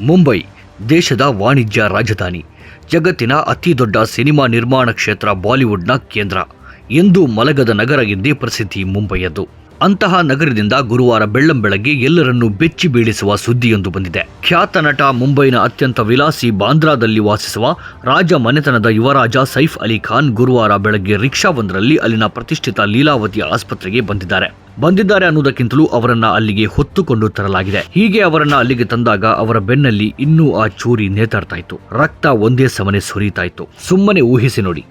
ಮುಂಬೈ, ದೇಶದ ವಾಣಿಜ್ಯ ರಾಜಧಾನಿ. ಜಗತ್ತಿನ ಅತಿ ದೊಡ್ಡ ಸಿನಿಮಾ ನಿರ್ಮಾಣ ಕ್ಷೇತ್ರ ಬಾಲಿವುಡ್ನ ಕೇಂದ್ರ. ಎಂದು ಮಲಗದ ನಗರ ಎಂದೇ ಪ್ರಸಿದ್ಧಿ ಮುಂಬೈಯದ್ದು. ಅಂತಹ ನಗರದಿಂದ ಗುರುವಾರ ಬೆಳ್ಳಂಬೆಳಗ್ಗೆ ಎಲ್ಲರನ್ನೂ ಬೆಚ್ಚಿ ಬೀಳಿಸುವ ಸುದ್ದಿಯೊಂದು ಬಂದಿದೆ. ಖ್ಯಾತ ನಟ ಮುಂಬೈನ ಅತ್ಯಂತ ವಿಲಾಸಿ ಬಾಂದ್ರಾದಲ್ಲಿ ವಾಸಿಸುವ ರಾಜ ಮನೆತನದ ಯುವರಾಜ ಸೈಫ್ ಅಲಿ ಖಾನ್ ಗುರುವಾರ ಬೆಳಗ್ಗೆ ರಿಕ್ಷಾವೊಂದರಲ್ಲಿ ಅಲ್ಲಿನ ಪ್ರತಿಷ್ಠಿತ ಲೀಲಾವತಿ ಆಸ್ಪತ್ರೆಗೆ ಬಂದಿದ್ದಾರೆ. ಬಂದಿದ್ದಾರೆ ಅನ್ನೋದಕ್ಕಿಂತಲೂ ಅವರನ್ನ ಅಲ್ಲಿಗೆ ಹೊತ್ತುಕೊಂಡು ತರಲಾಗಿದೆ. ಹೀಗೆ ಅವರನ್ನ ಅಲ್ಲಿಗೆ ತಂದಾಗ ಅವರ ಬೆನ್ನಲ್ಲಿ ಇನ್ನೂ ಆ ಚೂರಿ ನೇತಾಡ್ತಾ ಇತ್ತು. ರಕ್ತ ಒಂದೇ ಸಮನೆ ಸುರಿತಾ ಸುಮ್ಮನೆ ಊಹಿಸಿ ನೋಡಿ.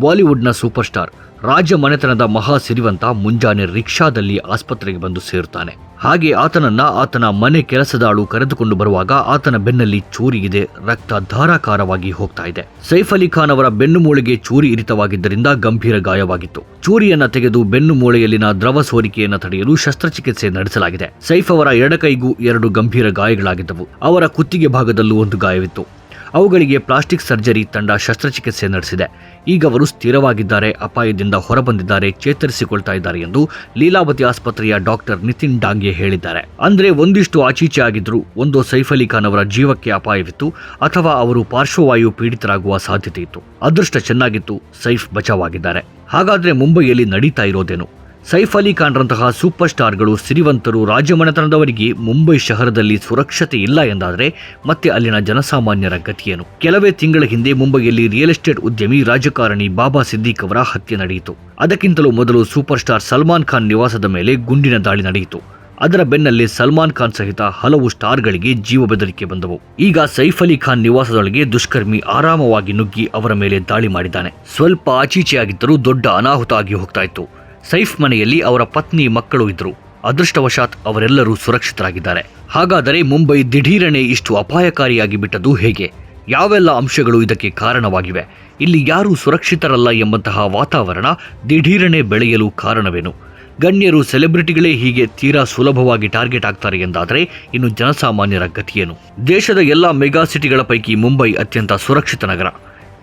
ಬಾಲಿವುಡ್ನ ಸೂಪರ್ ಸ್ಟಾರ್ ರಾಜ ಮನೆತನದ ಮಹಾ ಸಿರಿವಂತ ಮುಂಜಾನೆ ರಿಕ್ಷಾದಲ್ಲಿ ಆಸ್ಪತ್ರೆಗೆ ಬಂದು ಸೇರುತ್ತಾನೆ ಹಾಗೆ ಆತನನ್ನ ಆತನ ಮನೆ ಕೆಲಸದಾಳು ಕರೆದುಕೊಂಡು ಬರುವಾಗ ಆತನ ಬೆನ್ನಲ್ಲಿ ಚೂರಿ ಇದೆ, ರಕ್ತ ಧಾರಾಕಾರವಾಗಿ ಹೋಗ್ತಾ ಇದೆ. ಸೈಫ್ ಅಲಿ ಖಾನ್ ಅವರ ಬೆನ್ನು ಮೂಳೆಗೆ ಚೂರಿ ಇರಿತವಾಗಿದ್ದರಿಂದ ಗಂಭೀರ ಗಾಯವಾಗಿತ್ತು. ಚೂರಿಯನ್ನ ತೆಗೆದು ಬೆನ್ನು ಮೂಳೆಯಲ್ಲಿನ ದ್ರವ ಸೋರಿಕೆಯನ್ನು ತಡೆಯಲು ಶಸ್ತ್ರಚಿಕಿತ್ಸೆ ನಡೆಸಲಾಗಿದೆ. ಸೈಫ್ ಅವರ ಎಡಕೈಗೂ ಎರಡು ಗಂಭೀರ ಗಾಯಗಳಾಗಿದ್ದವು. ಅವರ ಕುತ್ತಿಗೆ ಭಾಗದಲ್ಲೂ ಒಂದು ಗಾಯವಿತ್ತು. ಅವುಗಳಿಗೆ ಪ್ಲಾಸ್ಟಿಕ್ ಸರ್ಜರಿ ತಂಡ ಶಸ್ತ್ರಚಿಕಿತ್ಸೆ ನಡೆಸಿದೆ. ಈಗ ಅವರು ಸ್ಥಿರವಾಗಿದ್ದಾರೆ, ಅಪಾಯದಿಂದ ಹೊರಬಂದಿದ್ದಾರೆ, ಚೇತರಿಸಿಕೊಳ್ತಾ ಇದ್ದಾರೆ ಎಂದು ಲೀಲಾವತಿ ಆಸ್ಪತ್ರೆಯ ಡಾಕ್ಟರ್ ನಿತಿನ್ ಡಾಂಗೆ ಹೇಳಿದ್ದಾರೆ. ಅಂದ್ರೆ ಒಂದಿಷ್ಟು ಆಚೀಚೆ ಆಗಿದ್ರು, ಒಂದು ಸೈಫ್ ಅಲಿ ಖಾನ್ ಅವರ ಜೀವಕ್ಕೆ ಅಪಾಯವಿತ್ತು, ಅಥವಾ ಅವರು ಪಾರ್ಶ್ವವಾಯು ಪೀಡಿತರಾಗುವ ಸಾಧ್ಯತೆ ಇತ್ತು. ಅದೃಷ್ಟ ಚೆನ್ನಾಗಿತ್ತು, ಸೈಫ್ ಬಚಾವಾಗಿದ್ದಾರೆ ಹಾಗಾದ್ರೆ ಮುಂಬೈಯಲ್ಲಿ ನಡೀತಾ ಇರೋದೇನು? ಸೈಫ್ ಅಲಿ ಖಾನ್ರಂತಹ ಸೂಪರ್ ಸ್ಟಾರ್ಗಳು ಸಿರಿವಂತರು ರಾಜಮನೆತನದವರಿಗೆ ಮುಂಬೈ ಶಹರದಲ್ಲಿ ಸುರಕ್ಷತೆ ಇಲ್ಲ ಎಂದಾದರೆ ಮತ್ತೆ ಅಲ್ಲಿನ ಜನಸಾಮಾನ್ಯರ ಗತಿಯೇನು? ಕೆಲವೇ ತಿಂಗಳ ಹಿಂದೆ ಮುಂಬೈಯಲ್ಲಿ ರಿಯಲ್ ಎಸ್ಟೇಟ್ ಉದ್ಯಮಿ ರಾಜಕಾರಣಿ ಬಾಬಾ ಸಿದ್ದಿಕ್ ಅವರ ಹತ್ಯೆ ನಡೆಯಿತು. ಅದಕ್ಕಿಂತಲೂ ಮೊದಲು ಸೂಪರ್ ಸ್ಟಾರ್ ಸಲ್ಮಾನ್ ಖಾನ್ ನಿವಾಸದ ಮೇಲೆ ಗುಂಡಿನ ದಾಳಿ ನಡೆಯಿತು. ಅದರ ಬೆನ್ನಲ್ಲೇ ಸಲ್ಮಾನ್ ಖಾನ್ ಸಹಿತ ಹಲವು ಸ್ಟಾರ್ಗಳಿಗೆ ಜೀವ ಬೆದರಿಕೆ ಬಂದವು. ಈಗ ಸೈಫ್ ಅಲಿ ಖಾನ್ ನಿವಾಸದೊಳಗೆ ದುಷ್ಕರ್ಮಿ ಆರಾಮವಾಗಿ ನುಗ್ಗಿ ಅವರ ಮೇಲೆ ದಾಳಿ ಮಾಡಿದ್ದಾನೆ. ಸ್ವಲ್ಪ ಆಚೀಚೆಯಾಗಿದ್ದರೂ ದೊಡ್ಡ ಅನಾಹುತ ಆಗಿ ಹೋಗ್ತಾ ಇತ್ತು. ಸೈಫ್ ಮನೆಯಲ್ಲಿ ಅವರ ಪತ್ನಿ, ಮಕ್ಕಳು ಇದ್ದರು. ಅದೃಷ್ಟವಶಾತ್ ಅವರೆಲ್ಲರೂ ಸುರಕ್ಷಿತರಾಗಿದ್ದಾರೆ. ಹಾಗಾದರೆ ಮುಂಬೈ ದಿಢೀರನೆ ಇಷ್ಟು ಅಪಾಯಕಾರಿಯಾಗಿ ಬಿಟ್ಟದು ಹೇಗೆ? ಯಾವೆಲ್ಲ ಅಂಶಗಳು ಇದಕ್ಕೆ ಕಾರಣವಾಗಿವೆ? ಇಲ್ಲಿ ಯಾರೂ ಸುರಕ್ಷಿತರಲ್ಲ ಎಂಬಂತಹ ವಾತಾವರಣ ದಿಢೀರನೆ ಬೆಳೆಯಲು ಕಾರಣವೇನು? ಗಣ್ಯರು ಸೆಲೆಬ್ರಿಟಿಗಳೇ ಹೀಗೆ ತೀರಾ ಸುಲಭವಾಗಿ ಟಾರ್ಗೆಟ್ ಆಗ್ತಾರೆ ಎಂದಾದರೆ ಇನ್ನು ಜನಸಾಮಾನ್ಯರ ಗತಿಯೇನು? ದೇಶದ ಎಲ್ಲ ಮೆಗಾ ಸಿಟಿಗಳ ಪೈಕಿ ಮುಂಬೈ ಅತ್ಯಂತ ಸುರಕ್ಷಿತ ನಗರ.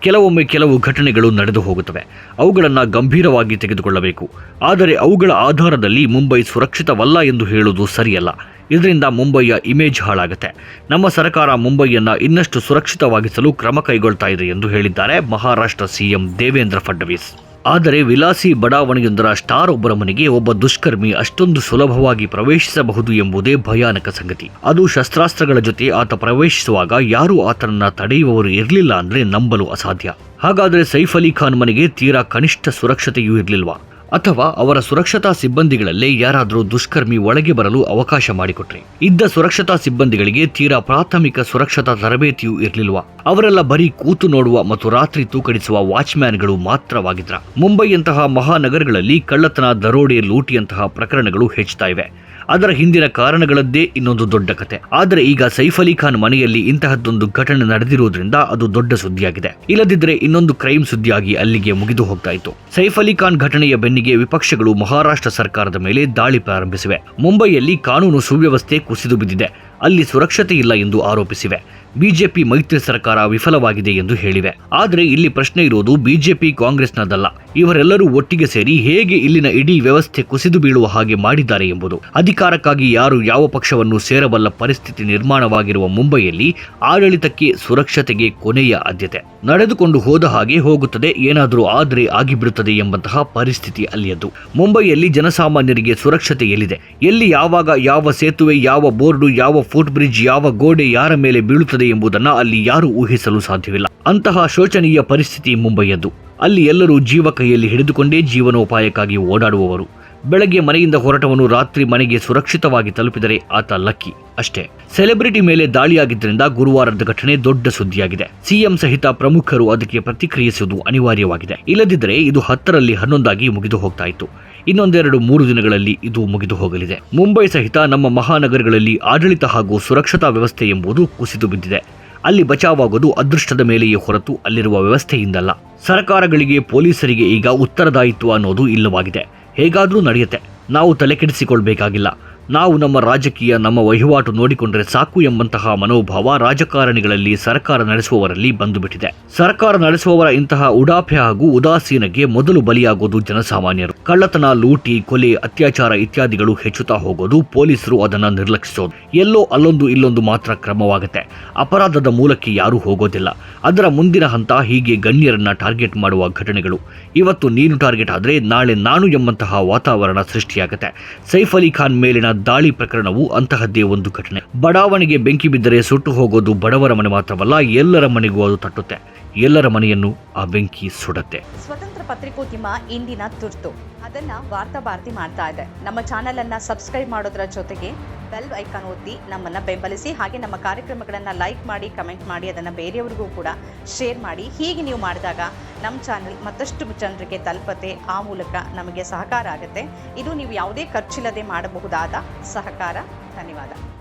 ಕೆಲವೊಮ್ಮೆ ಕೆಲವು ಘಟನೆಗಳು ನಡೆದು ಹೋಗುತ್ತವೆ. ಅವುಗಳನ್ನು ಗಂಭೀರವಾಗಿ ತೆಗೆದುಕೊಳ್ಳಬೇಕು. ಆದರೆ ಅವುಗಳ ಆಧಾರದಲ್ಲಿ ಮುಂಬೈ ಸುರಕ್ಷಿತವಲ್ಲ ಎಂದು ಹೇಳುವುದು ಸರಿಯಲ್ಲ. ಇದರಿಂದ ಮುಂಬೈಯ ಇಮೇಜ್ ಹಾಳಾಗುತ್ತೆ. ನಮ್ಮ ಸರ್ಕಾರ ಮುಂಬೈಯನ್ನು ಇನ್ನಷ್ಟು ಸುರಕ್ಷಿತವಾಗಿಸಲು ಕ್ರಮ ಕೈಗೊಳ್ತಾ ಇದೆ ಎಂದು ಹೇಳಿದ್ದಾರೆ ಮಹಾರಾಷ್ಟ್ರ ಸಿಎಂ ದೇವೇಂದ್ರ ಫಡ್ನವೀಸ್. ಆದರೆ ವಿಲಾಸಿ ಬಡಾವಣೆಯೊಂದರ ಸ್ಟಾರ್ ಒಬ್ಬರ ಮನೆಗೆ ಒಬ್ಬ ದುಷ್ಕರ್ಮಿ ಅಷ್ಟೊಂದು ಸುಲಭವಾಗಿ ಪ್ರವೇಶಿಸಬಹುದು ಎಂಬುದೇ ಭಯಾನಕ ಸಂಗತಿ. ಅದು ಶಸ್ತ್ರಾಸ್ತ್ರಗಳ ಜೊತೆ ಆತ ಪ್ರವೇಶಿಸುವಾಗ ಯಾರೂ ಆತನನ್ನ ತಡೆಯುವವರು ಇರಲಿಲ್ಲ ಅಂದ್ರೆ ನಂಬಲು ಅಸಾಧ್ಯ. ಹಾಗಾದರೆ ಸೈಫ್ ಅಲಿ ಖಾನ್ ಮನೆಗೆ ತೀರಾ ಕನಿಷ್ಠ ಸುರಕ್ಷತೆಯೂ ಇರಲಿಲ್ವಾ? ಅಥವಾ ಅವರ ಸುರಕ್ಷತಾ ಸಿಬ್ಬಂದಿಗಳಲ್ಲೇ ಯಾರಾದರೂ ದುಷ್ಕರ್ಮಿ ಒಳಗೆ ಬರಲು ಅವಕಾಶ ಮಾಡಿಕೊಟ್ರಿ. ಇದ್ದ ಸುರಕ್ಷತಾ ಸಿಬ್ಬಂದಿಗಳಿಗೆ ತೀರಾ ಪ್ರಾಥಮಿಕ ಸುರಕ್ಷತಾ ತರಬೇತಿಯೂ ಇರಲಿಲ್ವಾ? ಅವರೆಲ್ಲ ಬರೀ ಕೂತು ನೋಡುವ ಮತ್ತು ರಾತ್ರಿ ತೂಕಡಿಸುವ ವಾಚ್ಮ್ಯಾನ್ಗಳು ಮಾತ್ರವಾಗಿದ್ರ. ಮುಂಬೈಯಂತಹ ಮಹಾನಗರಗಳಲ್ಲಿ ಕಳ್ಳತನ ದರೋಡೆ ಲೂಟಿಯಂತಹ ಪ್ರಕರಣಗಳು ಹೆಚ್ಚುತ್ತಾ ಇವೆ. ಅದರ ಹಿಂದಿನ ಕಾರಣಗಳದ್ದೇ ಇನ್ನೊಂದು ದೊಡ್ಡ ಕತೆ. ಆದರೆ ಈಗ ಸೈಫ್ ಅಲಿ ಖಾನ್ ಮನೆಯಲ್ಲಿ ಇಂತಹದ್ದೊಂದು ಘಟನೆ ನಡೆದಿರುವುದರಿಂದ ಅದು ದೊಡ್ಡ ಸುದ್ದಿಯಾಗಿದೆ. ಇಲ್ಲದಿದ್ದರೆ ಇನ್ನೊಂದು ಕ್ರೈಮ್ ಸುದ್ದಿಯಾಗಿ ಅಲ್ಲಿಗೆ ಮುಗಿದು ಹೋಗ್ತಾ ಇತ್ತು ಸೈಫ್ ಅಲಿ ಖಾನ್ ಘಟನೆಯ ಬೆನ್ನಿಗೆ ವಿಪಕ್ಷಗಳು ಮಹಾರಾಷ್ಟ್ರ ಸರ್ಕಾರದ ಮೇಲೆ ದಾಳಿ ಪ್ರಾರಂಭಿಸಿವೆ. ಮುಂಬೈಯಲ್ಲಿ ಕಾನೂನು ಸುವ್ಯವಸ್ಥೆ ಕುಸಿದು ಬಿದ್ದಿದೆ. ಅಲ್ಲಿ ಸುರಕ್ಷತೆ ಇಲ್ಲ ಎಂದು ಆರೋಪಿಸಿವೆ. ಬಿಜೆಪಿ ಮೈತ್ರಿ ಸರ್ಕಾರ ವಿಫಲವಾಗಿದೆ ಎಂದು ಹೇಳಿವೆ. ಆದರೆ ಇಲ್ಲಿ ಪ್ರಶ್ನೆ ಇರುವುದು ಬಿಜೆಪಿ ಕಾಂಗ್ರೆಸ್ನದಲ್ಲ. ಇವರೆಲ್ಲರೂ ಒಟ್ಟಿಗೆ ಸೇರಿ ಹೇಗೆ ಇಲ್ಲಿನ ಇಡೀ ವ್ಯವಸ್ಥೆ ಕುಸಿದು ಬೀಳುವ ಹಾಗೆ ಮಾಡಿದ್ದಾರೆ ಎಂಬುದು. ಅಧಿಕಾರಕ್ಕಾಗಿ ಯಾರು ಯಾವ ಪಕ್ಷವನ್ನು ಸೇರಬಲ್ಲ ಪರಿಸ್ಥಿತಿ ನಿರ್ಮಾಣವಾಗಿರುವ ಮುಂಬೈಯಲ್ಲಿ ಆಡಳಿತಕ್ಕೆ ಸುರಕ್ಷತೆಗೆ ಕೊನೆಯ ಆದ್ಯತೆ. ನಡೆದುಕೊಂಡು ಹೋದ ಹಾಗೆ ಹೋಗುತ್ತದೆ, ಏನಾದರೂ ಆದರೆ ಆಗಿಬಿಡುತ್ತದೆ ಎಂಬಂತಹ ಪರಿಸ್ಥಿತಿ ಅಲ್ಲಿಯದ್ದು. ಮುಂಬೈಯಲ್ಲಿ ಜನಸಾಮಾನ್ಯರಿಗೆ ಸುರಕ್ಷತೆ ಎಲ್ಲಿದೆ? ಎಲ್ಲಿ ಯಾವಾಗ ಯಾವ ಸೇತುವೆ, ಯಾವ ಬೋರ್ಡು, ಯಾವ ಫುಟ್ ಬ್ರಿಡ್ಜ್ ಯಾವ ಗೋಡೆ ಯಾರ ಮೇಲೆ ಬೀಳುತ್ತದೆ ಎಂಬುದನ್ನು ಅಲ್ಲಿ ಯಾರೂ ಊಹಿಸಲು ಸಾಧ್ಯವಿಲ್ಲ. ಅಂತಹ ಶೋಚನೀಯ ಪರಿಸ್ಥಿತಿ ಮುಂಬೈಯದ್ದು. ಅಲ್ಲಿ ಎಲ್ಲರೂ ಜೀವ ಕೈಯಲ್ಲಿ ಹಿಡಿದುಕೊಂಡೇ ಜೀವನೋಪಾಯಕ್ಕಾಗಿ ಓಡಾಡುವವರು. ಬೆಳಗ್ಗೆ ಮನೆಯಿಂದ ಹೊರಟವನು ರಾತ್ರಿ ಮನೆಗೆ ಸುರಕ್ಷಿತವಾಗಿ ತಲುಪಿದರೆ ಆತ ಲಕ್ಕಿ. ಅಷ್ಟೇ, ಸೆಲೆಬ್ರಿಟಿ ಮೇಲೆ ದಾಳಿಯಾಗಿದ್ದರಿಂದ ಗುರುವಾರದ ಘಟನೆ ದೊಡ್ಡ ಸುದ್ದಿಯಾಗಿದೆ. ಸಿಎಂ ಸಹಿತ ಪ್ರಮುಖರು ಅದಕ್ಕೆ ಪ್ರತಿಕ್ರಿಯಿಸುವುದು ಅನಿವಾರ್ಯವಾಗಿದೆ. ಇಲ್ಲದಿದ್ದರೆ ಇದು ಹತ್ತರಲ್ಲಿ ಹನ್ನೊಂದಾಗಿ ಮುಗಿದು ಹೋಗ್ತಾ ಇತ್ತು. ಇನ್ನೊಂದೆರಡು ಮೂರು ದಿನಗಳಲ್ಲಿ ಇದು ಮುಗಿದು ಹೋಗಲಿದೆ. ಮುಂಬೈ ಸಹಿತ ನಮ್ಮ ಮಹಾನಗರಗಳಲ್ಲಿ ಆಡಳಿತ ಹಾಗೂ ಸುರಕ್ಷತಾ ವ್ಯವಸ್ಥೆ ಎಂಬುದು ಕುಸಿದು ಬಿದ್ದಿದೆ. ಅಲ್ಲಿ ಬಚಾವಾಗೋದು ಅದೃಷ್ಟದ ಮೇಲೆಯೇ ಹೊರತು ಅಲ್ಲಿರುವ ವ್ಯವಸ್ಥೆಯಿಂದಲ್ಲ. ಸರ್ಕಾರಗಳಿಗೆ ಪೊಲೀಸರಿಗೆ ಈಗ ಉತ್ತರದಾಯಿತ್ವ ಅನ್ನೋದು ಇಲ್ಲವಾಗಿದೆ. ಹೇಗಾದರೂ ನಡೆಯುತ್ತೆ. ನಾವು ತಲೆಕೆಡಿಸಿಕೊಳ್ಬೇಕಾಗಿಲ್ಲ. ನಾವು ನಮ್ಮ ರಾಜಕೀಯ, ನಮ್ಮ ವಹಿವಾಟು ನೋಡಿಕೊಂಡರೆ ಸಾಕು ಎಂಬಂತಹ ಮನೋಭಾವ ರಾಜಕಾರಣಿಗಳಲ್ಲಿ ಸರ್ಕಾರ ನಡೆಸುವವರಲ್ಲಿ ಬಂದುಬಿಟ್ಟಿದೆ. ಸರ್ಕಾರ ನಡೆಸುವವರ ಇಂತಹ ಉಡಾಫೆ ಹಾಗೂ ಉದಾಸೀನಕ್ಕೆ ಮೊದಲು ಬಲಿಯಾಗೋದು ಜನಸಾಮಾನ್ಯರು. ಕಳ್ಳತನ, ಲೂಟಿ, ಕೊಲೆ, ಅತ್ಯಾಚಾರ ಇತ್ಯಾದಿಗಳು ಹೆಚ್ಚುತ್ತಾ ಹೋಗೋದು ಪೊಲೀಸರು ಅದನ್ನು ನಿರ್ಲಕ್ಷಿಸೋದು. ಎಲ್ಲೋ ಅಲ್ಲೊಂದು ಇಲ್ಲೊಂದು ಮಾತ್ರ ಕ್ರಮವಾಗುತ್ತೆ. ಅಪರಾಧದ ಮೂಲಕ್ಕೆ ಯಾರೂ ಹೋಗೋದಿಲ್ಲ. ಅದರ ಮುಂದಿನ ಹಂತ ಹೀಗೆ ಗಣ್ಯರನ್ನ ಟಾರ್ಗೆಟ್ ಮಾಡುವ ಘಟನೆಗಳು. ಇವತ್ತು ನೀನು ಟಾರ್ಗೆಟ್ ಆದರೆ ನಾಳೆ ನಾನು ಎಂಬಂತಹ ವಾತಾವರಣ ಸೃಷ್ಟಿಯಾಗುತ್ತೆ. ಸೈಫ್ ಅಲಿ ಖಾನ್ ಮೇಲಿನ ದಾಳಿ ಪ್ರಕರಣವು ಅಂತಹದ್ದೇ ಒಂದು ಘಟನೆ. ಬಡಾವಣೆಗೆ ಬೆಂಕಿ ಬಿದ್ದರೆ ಸುಟ್ಟು ಹೋಗೋದು ಬಡವರ ಮನೆ ಮಾತ್ರವಲ್ಲ, ಎಲ್ಲರ ಮನೆಗೂ ಅದು ತಟ್ಟುತ್ತೆ. ಎಲ್ಲರ ಮನೆಯನ್ನು ಆ ಬೆಂಕಿ ಸುಡುತ್ತೆ. ಸ್ವತಂತ್ರ ಪತ್ರಿಕೋದ್ಯಮ ಇಂದಿನ ತುರ್ತು. ಅದನ್ನ ವಾರ್ತಾ ಭಾರತಿ ಮಾಡ್ತಾ ಇದೆ. ನಮ್ಮ ಚಾನೆಲ್ ಅನ್ನ ಸಬ್ಸ್ಕ್ರೈಬ್ ಮಾಡೋದ್ರ ಜೊತೆಗೆ ಬೆಲ್ ಐಕಾನ್ ಒತ್ತಿ ನಮ್ಮನ್ನ ಬೆಂಬಲಿಸಿ, ಹಾಗೆ ನಮ್ಮ ಕಾರ್ಯಕ್ರಮಗಳನ್ನ ಲೈಕ್ ಮಾಡಿ, ಕಮೆಂಟ್ ಮಾಡಿ, ಅದನ್ನ ಬೇರೆಯವರಿಗೂ ಕೂಡ ಶೇರ್ ಮಾಡಿ. ಹೀಗೆ ನೀವು ಮಾಡಿದಾಗ ನಮ್ಮ ಚಾನೆಲ್ ಮತ್ತಷ್ಟು ಜನರಿಗೆ ತಲುಪತ್ತೆ, ಆ ಮೂಲಕ ನಮಗೆ ಸಹಕಾರ ಆಗುತ್ತೆ. ಇದು ನೀವು ಯಾವುದೇ ಖರ್ಚಿಲ್ಲದೆ ಮಾಡಬಹುದಾದ ಸಹಕಾರ. ಧನ್ಯವಾದ.